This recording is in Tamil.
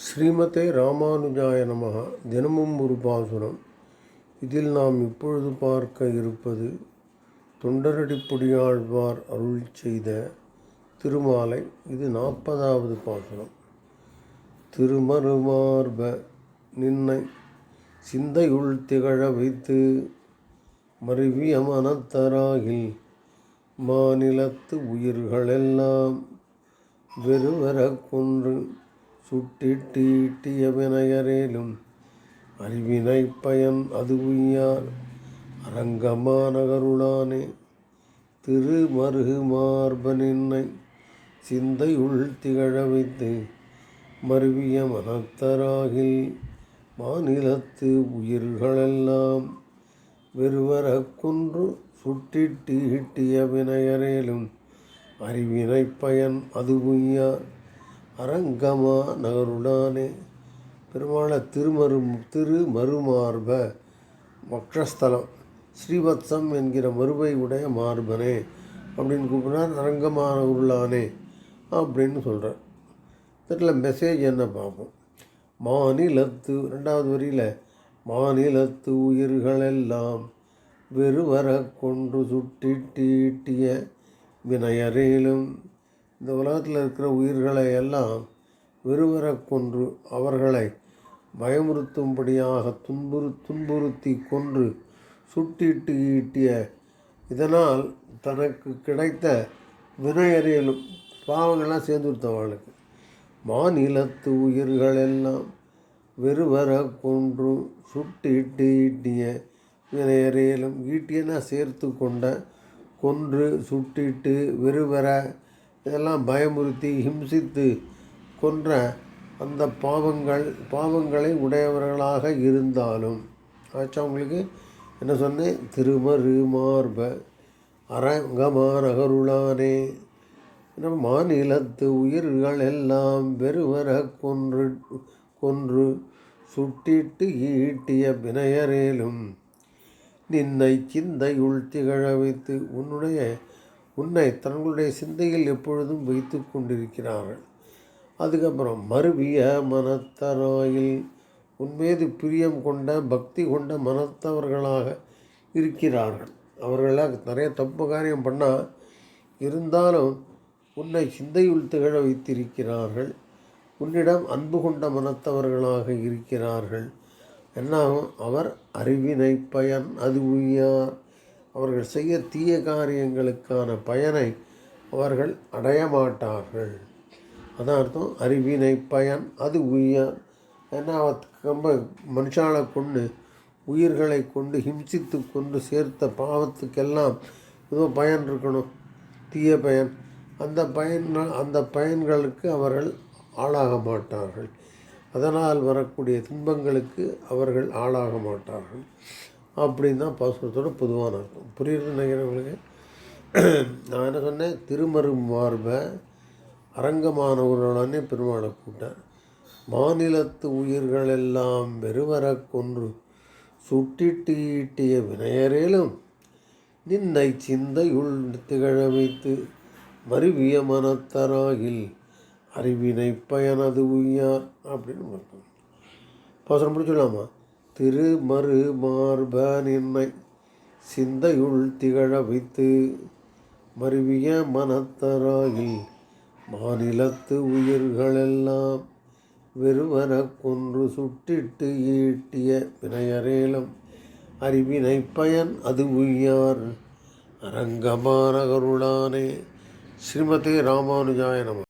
ஸ்ரீமதே ராமானுஜாய நமகா தினமும் ஒரு பாசுரம். இதில் நாம் இப்பொழுது பார்க்க இருப்பது தொண்டரடிப்பொடியாழ்வார் அருள் செய்த திருமாலை. இது நாற்பதாவது பாசுரம். திருமருமார்ப நின்னை சிந்தையுள் திகழ வைத்து மருவிய மனத்தராகில் மாநிலத்து உயிர்களெல்லாம் வெறுவர கொன்று சுட்டிட்டீட்டிய வினையரேலும் அறிவினை பயன் அது உய்யார் அரங்கமானகருளானே திருமருகு மார்பனின்னை சிந்தையுள் திகழ வைத்து மருவிய மனத்தராகில் மாநிலத்து உயிர்களெல்லாம் வெறுவர குன்று சுட்டிட்டு ஈட்டிய வினையரேலும் அறிவினை பயன் அது உய்யார் அரங்கமா நகருடானே. பெருமாளை திருமரு திருமருமார்ப மக்ஷஸ்தலம் ஸ்ரீவத்சம் என்கிற மறுபை உடைய மார்பனே. அப்படின்னு கூப்பிட்றார் அரங்கமான உருளானே அப்படின்னு சொல்கிறேன் இதில் மெசேஜ் என்ன பார்ப்போம்? மாநிலத்து ரெண்டாவது வரியில் மாநிலத்து உயிர்களெல்லாம் வெறுவர கொன்று சுட்டிட்டீட்டிய வினையரேலும் இந்த உலகத்தில் இருக்கிற உயிர்களை எல்லாம் வெறுவர கொன்று அவர்களை பயமுறுத்தும்படியாக துன்புறு துன்புறுத்தி கொன்று சுட்டிட்டு ஈட்டிய இதனால் தனக்கு கிடைத்த வினையறியலும் பாவங்கள்லாம் சேர்ந்துருத்தவர்களுக்கு மாநிலத்து உயிர்கள் எல்லாம் வெறுவர கொன்று சுட்டிட்டு ஈட்டிய வினையறியலும் ஈட்டியெல்லாம் சேர்த்து கொண்ட கொன்று சுட்டிட்டு வெறுவர இதெல்லாம் பயமுறுத்தி ஹிம்சித்து கொன்ற அந்த பாவங்கள் பாவங்களை உடையவர்களாக இருந்தாலும். ஆச்சா உங்களுக்கு என்ன சொன்னேன்? திருமரு மார்ப அரங்கமான அகருளானே நம்ம மாநிலத்து உயிர்கள் எல்லாம் வெறுவர கொன்று கொன்று சுட்டிட்டு ஈட்டிய வினையரேலும் நின்னை சிந்தையுள் திகழ வைத்து உன்னுடைய உன்னை தங்களுடைய சிந்தையில் எப்பொழுதும் வைத்து கொண்டிருக்கிறார்கள். அதுக்கப்புறம் மறுவிய மனத்தராயில் உன்மீது பிரியம் கொண்ட பக்தி கொண்ட மனத்தவர்களாக இருக்கிறார்கள். அவர்களாக நிறைய தப்பு காரியம் பண்ணால் இருந்தாலும் உன்னை சிந்தையுள் திகழ வைத்திருக்கிறார்கள். உன்னிடம் அன்பு கொண்ட மனத்தவர்களாக இருக்கிறார்கள். என்னாகும் அவர் அறிவினை பயன் அது உய்யார். அவர்கள் செய்ய தீய காரியங்களுக்கான பயனை அவர்கள் அடைய மாட்டார்கள். அதான் அர்த்தம். அறிவினை பயன் அது உயர். ஏன்னா ரொம்ப மனுஷாலை கொண்டு உயிர்களை கொண்டு ஹிம்சித்து கொண்டு சேர்த்த பாவத்துக்கெல்லாம் ஏதோ பயன் இருக்கணும். தீய பயன். அந்த பயன் அந்த பயன்களுக்கு அவர்கள் ஆளாக மாட்டார்கள். அதனால் வரக்கூடிய துன்பங்களுக்கு அவர்கள் ஆளாக மாட்டார்கள். அப்படின்னு தான் பாசுரத்தோட பொதுவான அர்த்தம். புரியுறது நினைக்கிறவங்களுக்கு நான் என்ன சொன்னேன்? திருமரு மார்பை அரங்கமானவர்களானே பெருமாளை கூட்டேன் மாநிலத்து உயிர்கள் எல்லாம் வெறுவர கொன்று சுட்டிட்டு ஈட்டிய வினையரேலும் நின்னை சிந்தையுள் திகழ வைத்து மருவிய மனத்தராகில் அறிவினை பயனது உய்யார் அப்படின்னு அர்த்தம் பாசனம் பிடிச்சிடலாமா திருமறு மார்ப சிந்தையுள் திகழ வைத்து மருவிய மனத்தராயில் மாநிலத்து உயிர்களெல்லாம் வெறுவன கொன்று சுட்டிட்டு ஈட்டிய வினையரேலம் அறிவினை பயன் அது உய்யார். அரங்கமான கருளானே ஸ்ரீமதி ராமானுஜாய நம.